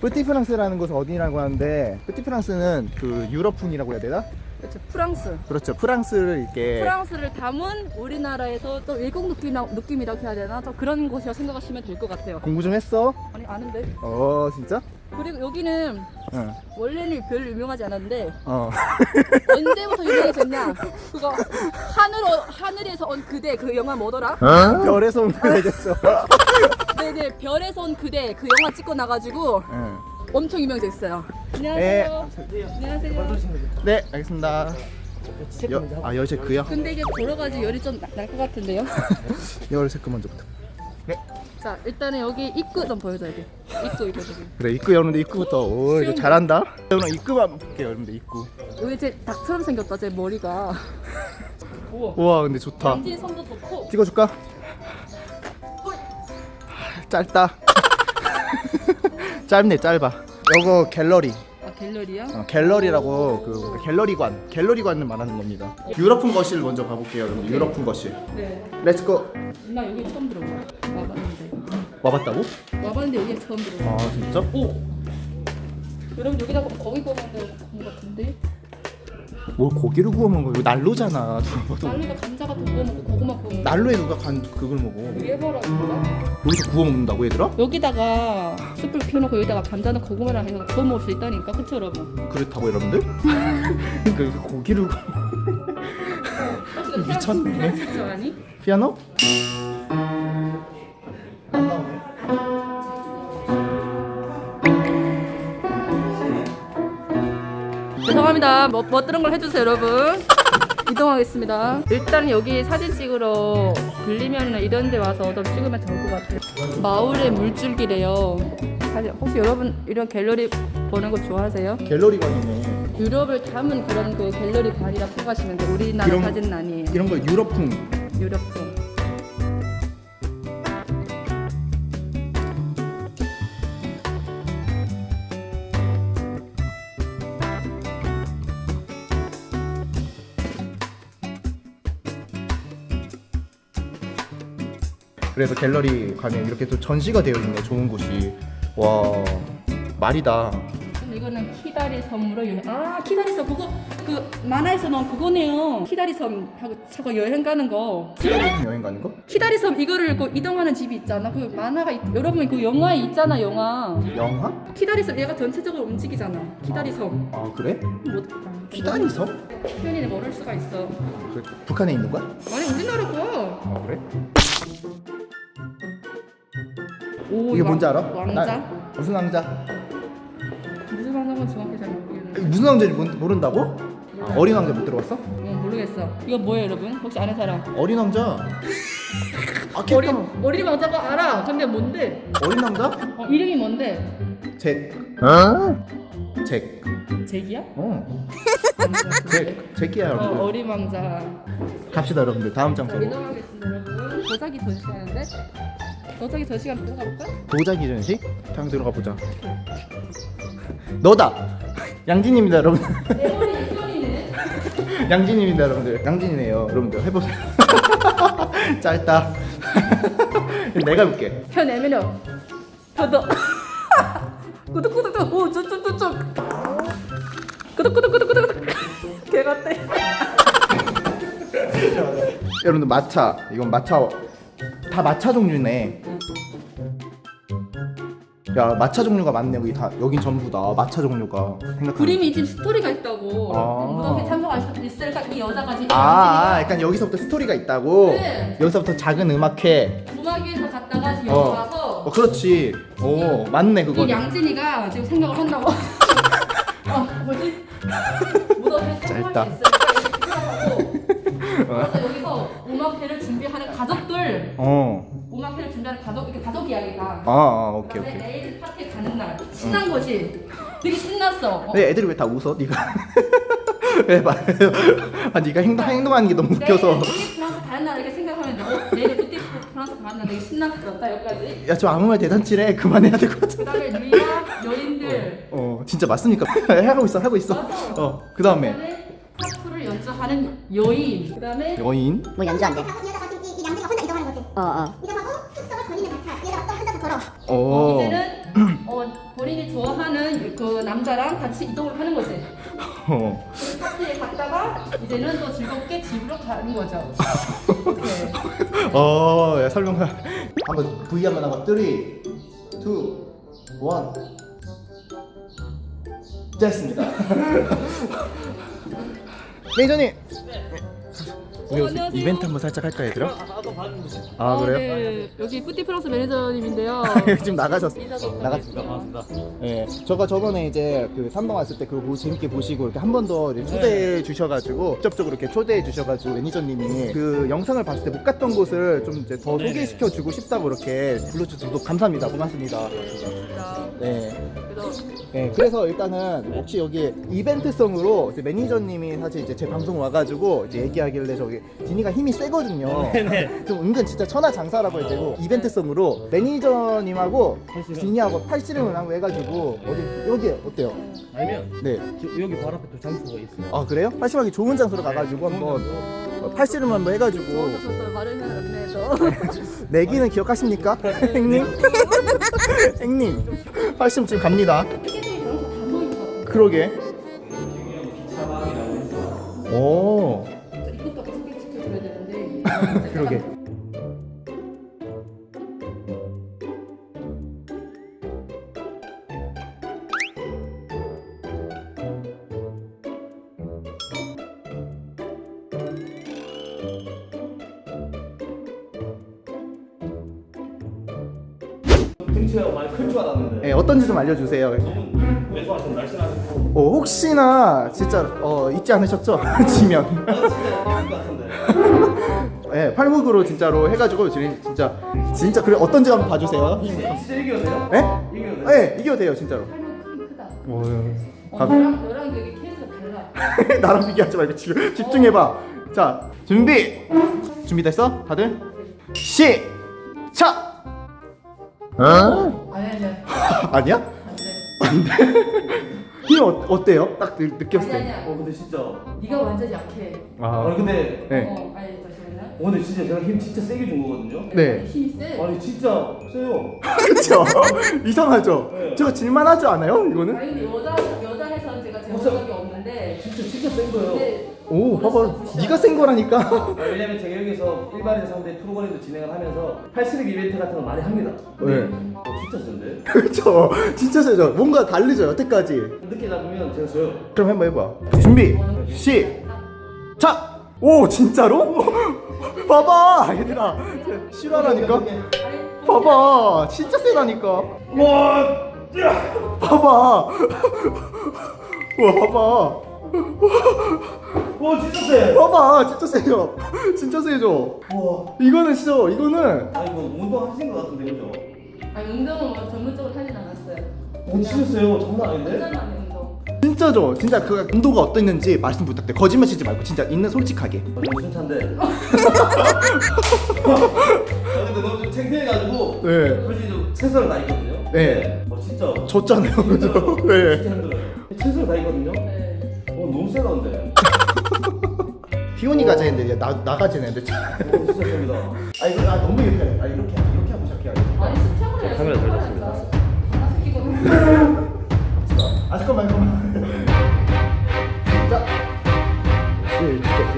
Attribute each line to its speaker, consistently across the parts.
Speaker 1: 뿌띠 프랑스라는 곳은 어디라고 하는데 뿌띠 프랑스는 그 유럽풍이라고 해야 되나?
Speaker 2: 그렇죠. 프랑스.
Speaker 1: 그렇죠. 프랑스를 이렇게
Speaker 2: 프랑스를 담은 우리나라에서 또 일국 느낌, 느낌이라고 해야 되나? 또 그런 곳이라고 생각하시면 될 것 같아요.
Speaker 1: 공부 좀 했어?
Speaker 2: 아니, 아는데.
Speaker 1: 어 진짜?
Speaker 2: 그리고 여기는
Speaker 1: 응.
Speaker 2: 원래는 별로 유명하지 않았는데
Speaker 1: 어.
Speaker 2: 언제부터 유명해졌냐? 그거 하늘 어, 하늘에서 온 그대 그 영화 뭐더라?
Speaker 1: 별에서 온 거겠죠.
Speaker 2: 네네 별에서 온 그대 그 영화 찍고 나가지고
Speaker 1: 응.
Speaker 2: 엄청 유명해졌어요. 안녕하세요. 안녕하세요.
Speaker 1: 네 알겠습니다. 여, 아 열체크요?
Speaker 2: 근데 이게 걸어가지고 열이 좀 날 것 같은데요?
Speaker 1: 열체크 먼저부터. 네.
Speaker 2: 자 일단은 여기 입구 좀 보여줘야 돼. 입구 입구 저기.
Speaker 1: 그래 입구 여는데 입구부터. 오 이거. 잘한다. 그럼 입구만 볼게요 여러분들 입구.
Speaker 2: 여기 제 닭처럼 생겼다 제 머리가. 우와.
Speaker 1: 우와 근데 좋다.
Speaker 2: 남진 성도 좋고.
Speaker 1: 찍어줄까?
Speaker 2: 헐.
Speaker 1: 짧다. 짧네 짧아. 요거 갤러리.
Speaker 2: 아 갤러리야?
Speaker 1: 어, 갤러리라고 그 갤러리관 갤러리관을 말하는 겁니다. 유럽풍 거실 먼저 가볼게요. 여러분 유럽풍 거실.
Speaker 2: 네.
Speaker 1: 렛츠고.
Speaker 2: 나 여기 처음 들어봐. 와봤는데.
Speaker 1: 와봤다고?
Speaker 2: 와봤는데 여기 처음 들어봐.
Speaker 1: 아 진짜?
Speaker 2: 오. 여러분 여기다가 거기 구웠는데 것 같은데?
Speaker 1: 뭘 고기를 구워 먹어? 이거 난로잖아. 누가 봐도.
Speaker 2: 난리가 감자 같은 거 구워 먹고 고구마 구워 먹고.
Speaker 1: 난로에 누가 간 그걸 먹어?
Speaker 2: 진짜.
Speaker 1: 여기서 구워 먹는다고 얘들아?
Speaker 2: 여기다가 숯불 켜놓고 여기다가 감자는 고구마랑 해서 구워 먹을 수 있다니까 그쵸 여러분?
Speaker 1: 그렇다고 여러분들? 그 고기를 구- 미쳤네.
Speaker 2: 진짜 아니?
Speaker 1: 피아노?
Speaker 2: 죄송합니다. 뭐, 뭐 뜨는 걸 해주세요, 여러분. 이동하겠습니다. 일단 여기 사진 찍으러 빌리면이나 이런 데 와서 좀 찍으면 좋을 것 같아요. 마을의 물줄기래요. 사실 혹시 여러분 이런 갤러리 보는 거 좋아하세요?
Speaker 1: 갤러리관이네.
Speaker 2: 유럽을 담은 그런 그 갤러리 관이라 생각하시면 돼요. 우리나라 사진은 아니에요.
Speaker 1: 이런 거 유럽풍.
Speaker 2: 유럽풍.
Speaker 1: 그래서 갤러리 가면 이렇게 또 전시가 되어 있네. 좋은 곳이. 와 말이다.
Speaker 2: 그럼 이거는 키다리 섬으로 여행. 아 키다리 섬 그거 그 만화에서 나온 그거네요. 키다리 섬 하고 저거 여행 가는 거.
Speaker 1: 여행 가는 거?
Speaker 2: 키다리 섬 이거를 그 이동하는 집이 있잖아. 그 만화가 있, 여러분 그 영화에 있잖아 영화.
Speaker 1: 영화?
Speaker 2: 키다리 섬 얘가 전체적으로 움직이잖아. 키다리 섬.
Speaker 1: 아 그래?
Speaker 2: 뭐
Speaker 1: 키다리 섬?
Speaker 2: 표현이 모를 수가 있어.
Speaker 1: 그래, 북한에 있는 거야?
Speaker 2: 아니 우리나라 거야.
Speaker 1: 아 그래?
Speaker 2: 오
Speaker 1: 이게
Speaker 2: 왕-
Speaker 1: 뭔지 알아?
Speaker 2: 왕자?
Speaker 1: 나- 무슨 왕자?
Speaker 2: 무슨 왕자건 정확히 잘 모르겠는데.
Speaker 1: 무슨 왕자인지 모르- 모른다고? 아, 어린 왕자 못 들어봤어?
Speaker 2: 어, 모르겠어. 이거 뭐예요 여러분? 혹시 아는 사람?
Speaker 1: 어린 왕자. 아
Speaker 2: 어린. 어린 왕자가 알아. 근데 뭔데?
Speaker 1: 어린 왕자?
Speaker 2: 어, 이름이 뭔데?
Speaker 1: 잭. 어? 잭.
Speaker 2: 잭이야?
Speaker 1: 어. 잭. 잭이야
Speaker 2: 어,
Speaker 1: 여러분.
Speaker 2: 어린 왕자.
Speaker 1: 갑시다 여러분들 다음
Speaker 2: 자,
Speaker 1: 장소로.
Speaker 2: 이동하겠습니다, 여러분. 도자기 전시하는데? 도자기 전시 한번 들어가 볼까?
Speaker 1: 도자기 전시? 장 들어가 보자. 너다. 양진입니다 여러분.
Speaker 2: 내 머리 일본이네.
Speaker 1: 양진입니다 여러분들. 양진이네요 여러분들 해보세요. 짧다. 내가 볼게.
Speaker 2: 펴내면요. 더더. 구독구독 오 쭉쭉쭉쭉. 구독구독구독구독. 개 같대.
Speaker 1: 여러분들 마차. 이건 마차. 다 마차 종류네. 야 마차 종류가 많네 여기 다 여긴 전부 다 마차 종류가 생각.
Speaker 2: 그림이 지금 스토리가 있다고.
Speaker 1: 아.
Speaker 2: 무덤에 참석할 수 있을까? 이 여자가 지금.
Speaker 1: 아, 아 약간 여기서부터 스토리가 있다고.
Speaker 2: 네.
Speaker 1: 여기서부터 작은 음악회.
Speaker 2: 음악에서 갔다가 지금
Speaker 1: 어.
Speaker 2: 여기 와서.
Speaker 1: 어 그렇지. 오 맞네
Speaker 2: 이
Speaker 1: 그거는.
Speaker 2: 양진이가 지금 생각을 한다고. 어, 뭐지? 무덤에
Speaker 1: 짧다.
Speaker 2: 참석할 수 있을까? 이렇게 생각하고. 그래서 여기서 음악회를 준비하는 가족들,
Speaker 1: 어.
Speaker 2: 준비하는 가족, 이렇게 가족 이야기가.
Speaker 1: 아, 아 오케이 오케이.
Speaker 2: 내일 파티 가는 날 신난 거지. 되게 신났어. 어,
Speaker 1: 근데 애들이 왜 다 웃어? 네가 왜 말? 아 네가 행동 행동하는 게 너무 웃겨서.
Speaker 2: 내일 그때 프랑스 가는 날 이렇게 생각하면 돼. 어, 내일 그때 프랑스 가는 날 되게 신났어. 딱 여기까지.
Speaker 1: 야저 아무 말 대잔치래 그만해야 될 것 같아.
Speaker 2: 그다음에 누이와 여인들.
Speaker 1: 어 진짜 맞습니까? 하고 있어 하고 있어.
Speaker 2: 맞아.
Speaker 1: 어 그다음에
Speaker 2: 그다음에 하프를 연주하는 여인. 그다음에
Speaker 1: 여인.
Speaker 3: 뭐 연주 안 돼.
Speaker 4: 이 여자가 지금 이, 이 양재가 혼자 이동하는 거지.
Speaker 3: 어, 어. 어.
Speaker 1: 오.
Speaker 2: 이제는 어, 본인이 좋아하는 그 남자랑 같이 이동을 하는 거지.
Speaker 1: 어.
Speaker 2: 그 파티에 갔다가 이제는 또 즐겁게 집으로 가는 거죠. 네.
Speaker 1: 어, 야, 설명 한번 V 한번 하고 3, 2, 1 됐습니다. 매니저님. 우리
Speaker 2: 어,
Speaker 1: 여기서
Speaker 2: 안녕하세요.
Speaker 1: 이벤트 한번 살짝 할까요, 얘들아? 아, 그래요?
Speaker 2: 네. 여기 뿌띠 플러스 매니저님인데요.
Speaker 1: 지금 나가셨어. 나갔습니다.
Speaker 2: 부탁드립니다.
Speaker 1: 예, 저가 저번에 이제 그 삼방 왔을 때 그거 보고 재밌게 보시고 이렇게 한 번 더 초대해 주셔가지고 직접적으로 이렇게 초대해 주셔가지고 매니저님이 그 영상을 봤을 때 못 갔던 곳을 좀 이제 더 소개시켜 주고 싶다고 이렇게 불러주셔서 감사합니다. 고맙습니다. 네.
Speaker 2: 그래서
Speaker 1: 네, 그래서 일단은 혹시 여기 이벤트성으로 이제 매니저님이 사실 이제 제 방송 와가지고 이제 얘기하길래 저기 디니가 힘이 세거든요. 좀 은근 진짜 천하장사라고 해야 되고 이벤트성으로 매니저님하고 디니하고 팔씨름을 한번 해가지고 어디 여기 어때요?
Speaker 4: 아니면
Speaker 1: 네.
Speaker 4: 저- 여기 바로 앞에 또 장소가 있어요.
Speaker 1: 아 그래요? 팔씨름하기 좋은 장소로 가가지고 한번 어, 팔씨름 한번 해가지고
Speaker 2: 좋았어요. 말을 해서.
Speaker 1: 내기는 기억하십니까? 행님? 행님 팔씨름 지금 갑니다. 그러게. 오. 그러게.
Speaker 4: 등치가 많이 클 줄 알았는데
Speaker 1: 네, 어떤지 좀 알려주세요.
Speaker 4: 너무 매수하신 날씬하고
Speaker 1: 어, 혹시나 진짜 어, 잊지 않으셨죠? 지면.
Speaker 4: 진짜 클것 같은데
Speaker 1: 네, 팔목으로 진짜로 해가지고 지금 진짜 진짜 그래 어떤지 한번 봐주세요.
Speaker 4: 진짜 이겨도 돼요?
Speaker 1: 네?
Speaker 4: 이겨도 돼요?
Speaker 1: 네, 이겨도 돼요 진짜로.
Speaker 2: 팔목 크다.
Speaker 1: 오,
Speaker 2: 어,
Speaker 1: 가-
Speaker 2: 너랑 너랑 되게 케이스가 달라.
Speaker 1: 나랑 비교하지 말고 지금 집중해봐. 자, 준비. 준비됐어? 다들? 시작. 어?
Speaker 2: 아니 아니야.
Speaker 1: 아니야?
Speaker 2: 안 돼.
Speaker 1: 힘 어, 어때요? 딱 느, 느꼈을
Speaker 2: 아니
Speaker 1: 때.
Speaker 2: 아니야.
Speaker 4: 어 근데 진짜
Speaker 2: 네가 완전 약해.
Speaker 4: 아니 근데
Speaker 1: 네.
Speaker 2: 어, 아니 잠시만요.
Speaker 4: 어, 근데 진짜 제가 힘 진짜 세게 준 거거든요
Speaker 1: 네.
Speaker 2: 힘이 세.
Speaker 4: 아니 진짜 세요
Speaker 1: 그쵸? 이상하죠?
Speaker 4: 네.
Speaker 1: 저거 질만하지 않아요? 이거는?
Speaker 2: 아니 근데 여자 여자 해서는 제가 재본 적이 없는데.
Speaker 4: 진짜 진짜 센 거예요
Speaker 2: 근데
Speaker 1: 오, 봐봐. 네가 센 거라니까.
Speaker 4: 아, 왜냐면 제가 여기서 일반인 상대 프로그램도 진행을 하면서 팔씨름 이벤트 같은 거 많이 합니다
Speaker 1: 네.
Speaker 4: 어, 진짜 센데?
Speaker 1: 그쵸? 진짜 세죠? 뭔가 다르죠, 여태까지.
Speaker 4: 늦게 잡으면 제가 져요
Speaker 1: 그럼 한번 해봐. 준비, 시작! 오, 진짜로? 봐봐, 얘들아. 실화라니까? 봐봐, 진짜 세다니까.
Speaker 4: 와
Speaker 1: 봐봐. 우와, 봐봐.
Speaker 4: 와 진짜 세
Speaker 1: 봐봐, 진짜 세죠? 진짜 세죠?
Speaker 4: 와
Speaker 1: 이거는 진짜, 이거는.
Speaker 4: 아 이거 운동 하신 거 같은데 그죠?
Speaker 2: 아니 운동은 뭐 전문적으로 하진 않았어요.
Speaker 4: 오 진짜 세요 장난 아닌데?
Speaker 2: 운동.
Speaker 1: 진짜죠? 진짜 그 온도가 어땠는지 말씀 부탁드려요. 거짓말 치지 말고, 진짜 있는 솔직하게.
Speaker 4: 아, 너무 순찬데 아 근데 너무 좀 창피해가지고
Speaker 1: 네.
Speaker 4: 솔직히 좀 최선을 다했거든요
Speaker 1: 네.
Speaker 4: 어 진짜
Speaker 1: 졌잖아요, 그죠? 네.
Speaker 4: 진짜 힘들어요 최선을 다했거든요
Speaker 2: 네.
Speaker 4: 어 너무 세다는데
Speaker 1: 가자 했는데 나 나가지 했는데 참.
Speaker 4: 어 진짜 셉니다
Speaker 1: 아 이거 아 너무 이렇게 아 이렇게 이렇게 하고 시작해야 돼.
Speaker 2: 아니 수평을 해야지.
Speaker 4: 카메라 잘 잡습니다.
Speaker 2: 하나 새끼고.
Speaker 1: 아 잠깐만 잠깐만. 자. 네, 진짜 세.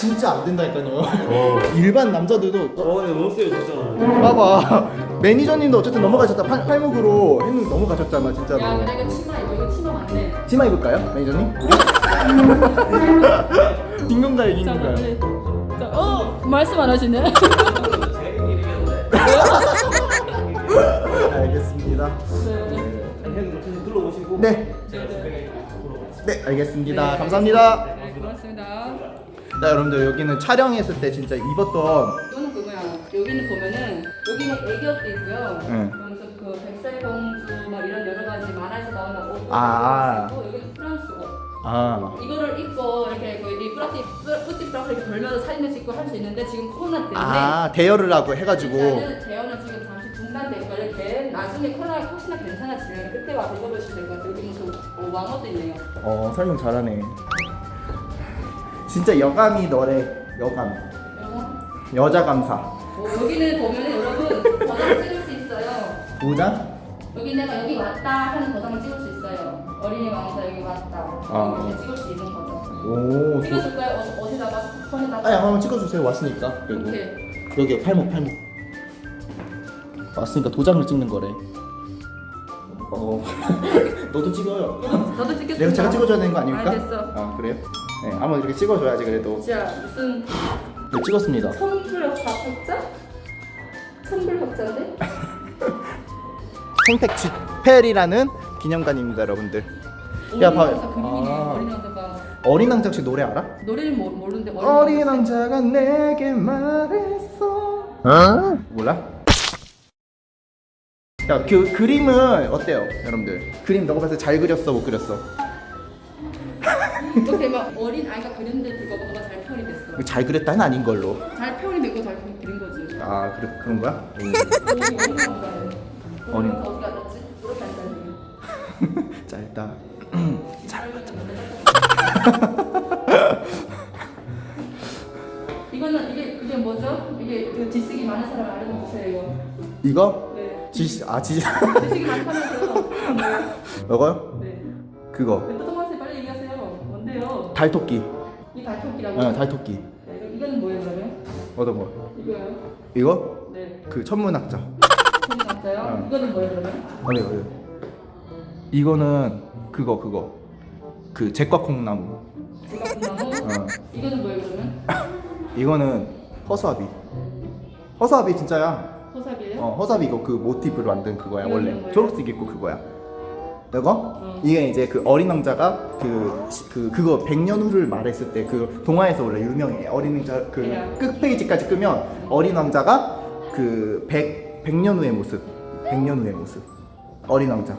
Speaker 1: 진짜 안 된다니까요. 일반 남자들도
Speaker 4: 어 근데 너무 세요 진짜
Speaker 1: 봐봐 매니저님도 어쨌든 넘어가셨다 팔, 팔목으로 했는데 넘어가셨잖아 진짜로.
Speaker 2: 야 이거 치마 이거 이거 치마 맞네.
Speaker 1: 치마 입을까요, 매니저님? 긴 건가요, 긴 건가요?
Speaker 2: 네. 자, 어 말씀 안 하시네.
Speaker 4: 제가 이기겠는데
Speaker 1: 알겠습니다.
Speaker 2: 네.
Speaker 4: 둘러보시고
Speaker 1: 네,
Speaker 4: 제가 집에
Speaker 1: 네 알겠습니다. 감사합니다.
Speaker 2: 네 고맙습니다.
Speaker 1: 자 여러분들 여기는 촬영했을 때 진짜 입었던
Speaker 2: 이거는 그거야. 여기는 보면은 여기는 애기옷도 있고요.
Speaker 1: 응.
Speaker 2: 그러면서 그 백설공주 막 이런 여러 가지 만화에서 나오는 옷도
Speaker 1: 아.
Speaker 2: 있고 여기는 프랑스 옷.
Speaker 1: 아
Speaker 2: 이거를 입고 이렇게 그이 뿌라티 뿌띠 뿌라티 이렇게 돌면서 사진을 찍고 할 수 있는데 지금 코로나 때문에
Speaker 1: 아, 대여를 하고 해가지고
Speaker 2: 일단은 재현은 지금 잠시 중단된 거 이렇게 나중에 코로나가 혹시나 괜찮아지면 그때 와서 입어보시면 될 것 같아요. 여기는 저 어, 왕어도 있네요.
Speaker 1: 어 설명 잘하네. 진짜 여감이 너래 여감. 여자 감사.
Speaker 2: 어, 여기는 보면은 여러분 버전 찍을 수 있어요.
Speaker 1: 도장?
Speaker 2: 여기 내가 여기 왔다 하는 버전을 찍을 수 있어요. 어린이 왕자 여기 왔다.
Speaker 1: 아.
Speaker 2: 이렇게 찍을 수 있는 거죠.
Speaker 1: 오. 도...
Speaker 2: 찍어줄까요? 어, 어디다가 폰에다가?
Speaker 1: 아니 한번 찍어주세요. 왔으니까. 그래도.
Speaker 2: 이렇게.
Speaker 1: 여기 팔목 팔목. 왔으니까 도장을 찍는 거래. 어. 너도 찍어요.
Speaker 2: 저도 찍겠습니다.
Speaker 1: 내가 제가 찍어줘야 되는 거 아닙니까?
Speaker 2: 아, 됐어.
Speaker 1: 아 그래요? 네, 한번 이렇게 찍어줘야지 그래도.
Speaker 2: 자, 무슨
Speaker 1: 네, 찍었습니다.
Speaker 2: 천불학자? 천불학자인데?
Speaker 1: 생택 쥐펠이라는 기념관입니다, 여러분들. 야, 봐.
Speaker 2: 어린.
Speaker 1: 아.
Speaker 2: 어린 왕자가
Speaker 1: 어린 왕자 혹시 노래 알아?
Speaker 2: 노래를 모, 모르는데 어린,
Speaker 1: 어린
Speaker 2: 왕자.
Speaker 1: 왕자가 내게 말했어. 어? 몰라? 야, 그 그림은 어때요, 여러분들? 그림 너가 봤을 때 잘 그렸어, 못 그렸어?
Speaker 2: 이렇게 막 어린 아이가 그렸는데 그거 너가 잘 표현이 됐어.
Speaker 1: 잘 그렸다는 아닌 걸로.
Speaker 2: 잘 표현이 되고 잘 그린 거지.
Speaker 1: 아, 그래 그런 거야? 음.
Speaker 2: 어린 어린 왕자네.
Speaker 1: 어린-
Speaker 2: 어디 앉았지? 이렇게 앉았네.
Speaker 1: 짧다.
Speaker 2: 잘 이거는 이게 이게 뭐죠? 이게 그 지식이 많은 사람 알려주세요 이거.
Speaker 1: 이거?
Speaker 2: 네.
Speaker 1: 지, 아, 지,
Speaker 2: 지식이 많다면서요.
Speaker 1: 이거요?
Speaker 2: 네.
Speaker 1: 그거. 달토끼.
Speaker 2: 이 발톱이라고.
Speaker 1: 어, 달토끼.
Speaker 2: 네, 이거는 뭐예요 그러면?
Speaker 1: 어떤 거?
Speaker 2: 이거요?
Speaker 1: 이거?
Speaker 2: 네.
Speaker 1: 그 천문학자.
Speaker 2: 손 같아요?
Speaker 1: 어.
Speaker 2: 이거는 뭐예요 그러면?
Speaker 1: 어디 어디? 이거는 그거 그거. 그 제과콩나무.
Speaker 2: 제가 분나무.
Speaker 1: 어.
Speaker 2: 이거는 뭐예요 그러면?
Speaker 1: 이거는 허수아비. 허수아비 진짜야.
Speaker 2: 호삽이에요?
Speaker 1: 어, 허수아비 이거 그 모티브로 만든 그거야
Speaker 2: 이거는
Speaker 1: 원래.
Speaker 2: 뭐예요?
Speaker 1: 초록색 있고 그거야. 이거?
Speaker 2: 어.
Speaker 1: 이게 이제 그 어린 왕자가 그, 시- 그 그거 백년 후를 말했을 때 그 동화에서 원래 유명해. 어린 왕자 그
Speaker 2: 야.
Speaker 1: 끝 페이지까지 끄면 어린 왕자가 그백 백년 후의 모습. 백년 후의 모습. 어린 왕자.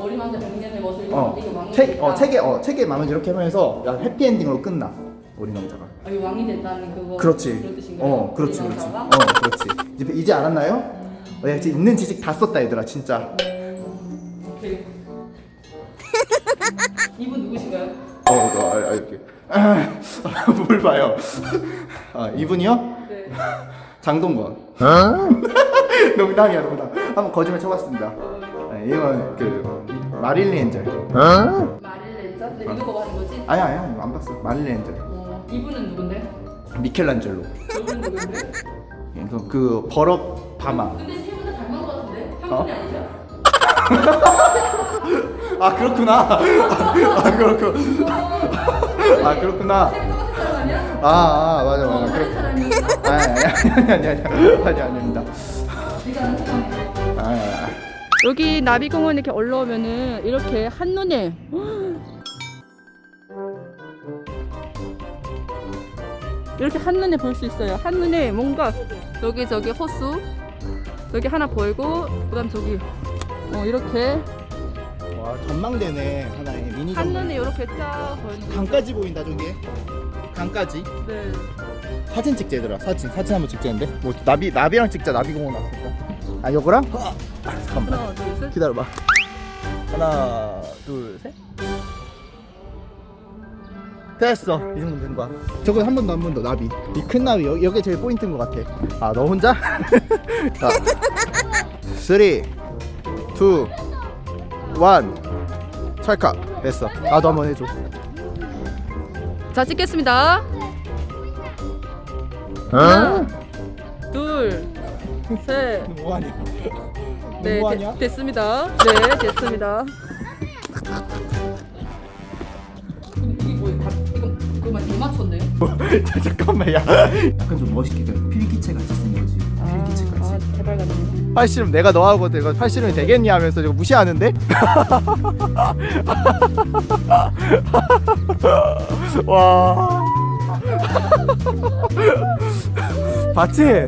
Speaker 2: 어린 왕자 백년의 모습 이거
Speaker 1: 어. 책. 어, 책에 어, 책에 마무리 이렇게 하면서 야, 해피엔딩으로 끝나. 어린 왕자가.
Speaker 2: 아, 이 왕이 됐다는 그거
Speaker 1: 그렇지. 어, 그렇지, 그렇지. 어, 그렇지. 이제 이제 알았나요? 어, 야, 이제 있는 지식 다 썼다 얘들아, 진짜.
Speaker 2: 이분 누구신가요?
Speaker 1: 어, 어, 아, 아, 이렇게. 아, 뭘 봐요? 아, 이분이요?
Speaker 2: 네.
Speaker 1: 장동건. 농담이야, 농담. 한번 거짓말 쳐봤습니다. 네, 이건 그 마릴리 엔젤.
Speaker 2: 마릴렌자? 네, 이거 보고 하는 거지?
Speaker 1: 아니야, 아니야, 안 봤어. 마릴리 엔젤.
Speaker 2: 어, 이분은 누군데?
Speaker 1: 미켈란젤로.
Speaker 2: 저분은 누군데?
Speaker 1: 그래서 그 버럭 바마.
Speaker 2: 근데 세 분 다 닮은 거 같은데? 한
Speaker 1: 어?
Speaker 2: 분이 아니죠?
Speaker 1: 아 그렇구나. 아 그렇구. 아 그렇구나.
Speaker 2: 아,
Speaker 1: 아 맞아
Speaker 2: 어,
Speaker 1: 맞아.
Speaker 2: 다른
Speaker 1: 그렇.
Speaker 2: 사람이었어?
Speaker 1: 아니 아니 아니 아니 아니 아니 아닙니다.
Speaker 2: 아,
Speaker 1: 아, 아.
Speaker 2: 여기 나비공원 이렇게 올라오면은 이렇게 한눈에 이렇게 한눈에 볼 수 있어요. 한눈에 뭔가 여기 저기 호수 여기 하나 보이고 그다음 저기 어 이렇게
Speaker 1: 와 전망대네 하나의 미니 전망.
Speaker 2: 한눈에 이렇게 쫙 보이는.
Speaker 1: 강까지 보인다 저기. 강까지.
Speaker 2: 네.
Speaker 1: 사진 찍자 얘들아. 사진 사진 한번 찍자는데. 뭐 나비 나비랑 찍자. 나비 공원 왔으니까. 아 요거랑? 아, 잠깐만.
Speaker 2: 하나 둘 셋.
Speaker 1: 기다려봐. 하나 둘 셋. 됐어 이 정도면 된 거야 저거 한 번 더 한 번 더 나비 이 큰 나비 여, 여기 제일 포인트인 것 같아 아 너 혼자? 자 3 2 1 찰칵 됐어 나도 한번 해줘
Speaker 2: 자 찍겠습니다.
Speaker 1: 어?
Speaker 2: 하나 둘 셋.
Speaker 1: 뭐하냐
Speaker 2: 네,
Speaker 1: 뭐하냐?
Speaker 2: 되, 됐습니다. 네, 됐습니다. 이게? 다 이거 그만 못 맞췄네.
Speaker 1: 자, 잠깐만 야 약간 좀 멋있게 그냥 필기체 팔씨름 내가 너하고 내가 팔씨름이 되겠니 하면서 저거 무시하는데? 와 봤지?